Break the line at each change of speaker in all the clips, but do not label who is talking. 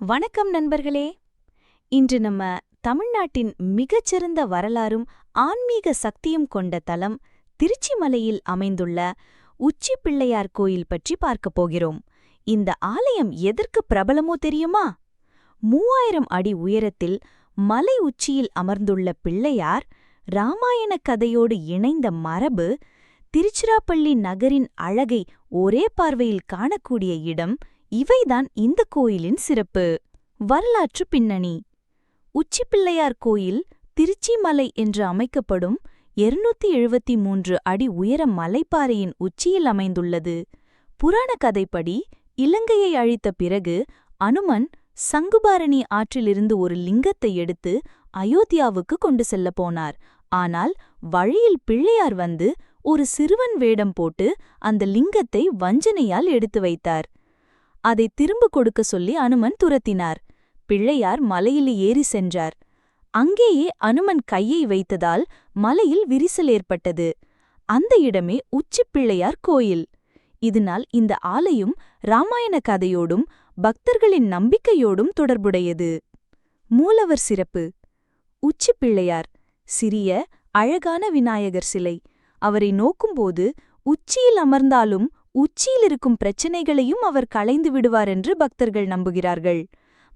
வணக்கம் நண்பர்களே. இன்று நம்ம தமிழ்நாட்டின் மிகச்சிறந்த வரலாறும் ஆன்மீக சக்தியும் கொண்ட தலம் திருச்சி மலையில் அமைந்துள்ள உச்சி பிள்ளையார் கோயில் பற்றி பார்க்கப் போகிறோம். இந்த ஆலயம் எதற்கு பிரபலமோ தெரியுமா? மூவாயிரம் அடி உயரத்தில் மலை உச்சியில் அமர்ந்துள்ள பிள்ளையார் ராமாயண கதையோடு இணைந்த மரபு திருச்சிராப்பள்ளி நகரின் அழகை ஒரே பார்வையில் காணக்கூடிய இடம் இவைதான் இந்த கோயிலின் சிறப்பு. வரலாற்று பின்னணி. உச்சிப்பிள்ளையார் கோயில் திருச்சி மலை என்று அமைக்கப்படும் இருநூத்தி எழுபத்தி மூன்று அடி உயர மலைப்பாறையின் உச்சியில் அமைந்துள்ளது. புராண கதைப்படி இலங்கையை அழித்த பிறகு அனுமன் சங்குபாரணி ஆற்றிலிருந்து ஒரு லிங்கத்தை எடுத்து அயோத்தியாவுக்கு கொண்டு செல்ல போனார். ஆனால் வழியில் பிள்ளையார் வந்து ஒரு சிறுவன் வேடம் போட்டு அந்த லிங்கத்தை வஞ்சனையால் எடுத்து வைத்தார். அதை திரும்ப கொடுக்க சொல்லி அனுமன் துரத்தினார். பிள்ளையார் மலையில் ஏறி சென்றார். அங்கேயே அனுமன் கையை வைத்ததால் மலையில் விரிசல் ஏற்பட்டது. அந்த இடமே உச்சிப் பிள்ளையார் கோயில். இதனால் இந்த ஆலயம் இராமாயண கதையோடும் பக்தர்களின் நம்பிக்கையோடும் தொடர்புடையது. மூலவர் சிறப்பு. உச்சிப் பிள்ளையார் சிறிய அழகான விநாயகர் சிலை. அவரை நோக்கும்போது உச்சியில் அமர்ந்தாலும் உச்சியில் இருக்கும் பிரச்சனைகளையும் அவர் களைந்து விடுவார் என்று பக்தர்கள் நம்புகிறார்கள்.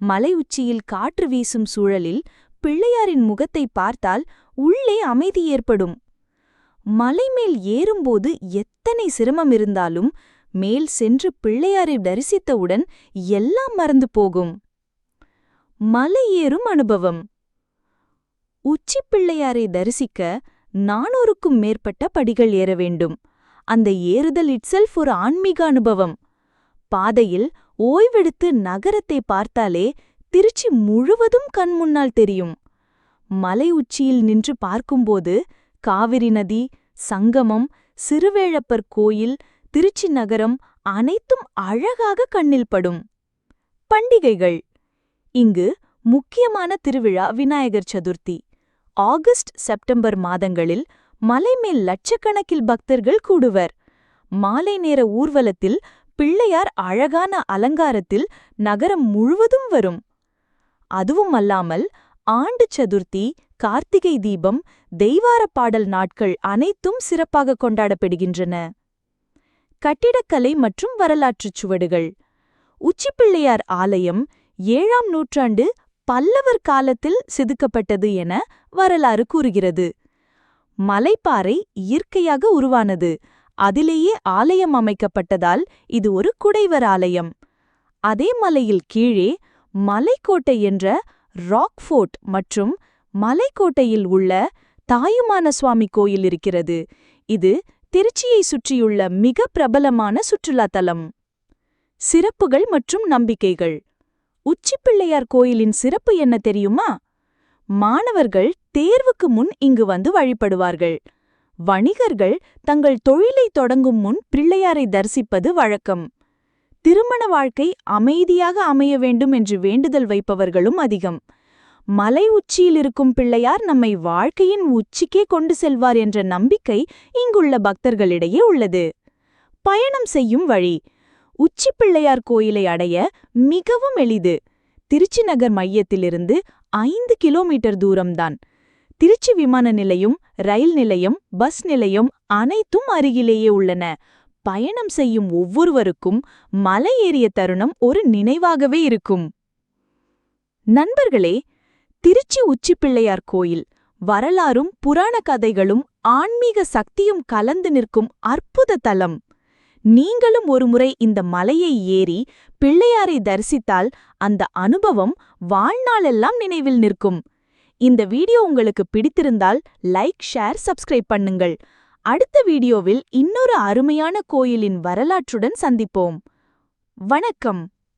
மலை உச்சியில் காற்று வீசும் சூழலில் பிள்ளையாரின் முகத்தை பார்த்தால் உள்ளே அமைதி ஏற்படும். மலை மேல் ஏறும்போது எத்தனை சிரமம் இருந்தாலும் மேல் சென்று பிள்ளையாரை தரிசித்தவுடன் எல்லாம் மறந்து போகும். மலை ஏறும் அனுபவம். உச்சி பிள்ளையாரை தரிசிக்க நானூறுக்கும் மேற்பட்ட படிகள் ஏற வேண்டும். அந்த ஏறுதல் இட்செல்ஃப் ஒரு ஆன்மீக அனுபவம். பாதையில் ஓய்வெடுத்து நகரத்தை பார்த்தாலே திருச்சி முழுவதும் கண் முன்னால் தெரியும். மலை உச்சியில் நின்று பார்க்கும்போது காவிரி நதி சங்கமம் சிறுவேழப்பர் கோயில் திருச்சி நகரம் அனைத்தும் அழகாக கண்ணில் படும். பண்டிகைகள். இங்கு முக்கியமான திருவிழா விநாயகர் சதுர்த்தி. ஆகஸ்ட் செப்டம்பர் மாதங்களில் மலைமேல் லட்சக்கணக்கில் பக்தர்கள் கூடுவர். மாலை நேர ஊர்வலத்தில் பிள்ளையார் அழகான அலங்காரத்தில் நகரம் முழுவதும் வரும். அதுவும் அல்லாமல் ஆண்டு சதுர்த்தி கார்த்திகை தீபம் தெய்வார பாடல் நாட்கள் அனைத்தும் சிறப்பாக கொண்டாடப்படுகின்றன. கட்டிடக்கலை மற்றும் வரலாற்றுச் சுவடுகள். உச்சிப்பிள்ளையார் ஆலயம் ஏழாம் நூற்றாண்டு பல்லவர் காலத்தில் செதுக்கப்பட்டது என வரலாறு கூறுகிறது. மலைப்பாறை இயற்கையாக உருவானது. அதிலேயே ஆலயம் அமைக்கப்பட்டதால் இது ஒரு குடைவர் ஆலயம். அதே மலையில் கீழே மலைக்கோட்டை என்ற ராக் ஃபோர்ட் மற்றும் மலைக்கோட்டையில் உள்ள தாயுமான சுவாமி கோயில் இருக்கிறது. இது திருச்சியை சுற்றியுள்ள மிக பிரபலமான சுற்றுலா தலம் சிறப்புகள் மற்றும் நம்பிக்கைகள். உச்சிப்பிள்ளையார் கோயிலின் சிறப்பு என்ன தெரியுமா? மாணவர்கள் தேர்வுக்கு முன் இங்கு வந்து வழிபடுவார்கள். வணிகர்கள் தங்கள் தொழிலை தொடங்கும் முன் பிள்ளையாரை தரிசிப்பது வழக்கம். திருமண வாழ்க்கை அமைதியாக அமைய வேண்டும் என்று வேண்டுதல் வைப்பவர்களும் அதிகம். மலை உச்சியில் இருக்கும் பிள்ளையார் நம்மை வாழ்க்கையின் உச்சிக்கே கொண்டு செல்வார் என்ற நம்பிக்கை இங்குள்ள பக்தர்களிடையே உள்ளது. பயணம் செய்யும் வழி. உச்சி பிள்ளையார் கோயிலை அடைய மிகவும் எளிது. திருச்சி நகர் மையத்திலிருந்து ஐந்து கிலோமீட்டர் தூரம்தான். திருச்சி விமான நிலையம் ரயில் நிலையம் பஸ் நிலையம் அனைத்தும் அருகிலேயே உள்ளன. பயணம் செய்யும் ஒவ்வொருவருக்கும் மலை ஏறிய தருணம் ஒரு நினைவாகவே இருக்கும். நண்பர்களே திருச்சி உச்சிப்பிள்ளையார் கோயில். வரலாறும் புராண கதைகளும் ஆன்மீக சக்தியும் கலந்து நிற்கும் அற்புத தலம். நீங்களும் ஒருமுறை இந்த மலையை ஏறி பிள்ளையாரை தரிசித்தால் அந்த அனுபவம் வாழ்நாளெல்லாம் நினைவில் நிற்கும். இந்த வீடியோ உங்களுக்கு பிடித்திருந்தால் லைக் ஷேர் சப்ஸ்கிரைப் பண்ணுங்கள். அடுத்த வீடியோவில் இன்னொரு அருமையான கோயிலின் வரலாற்றுடன் சந்திப்போம். வணக்கம்.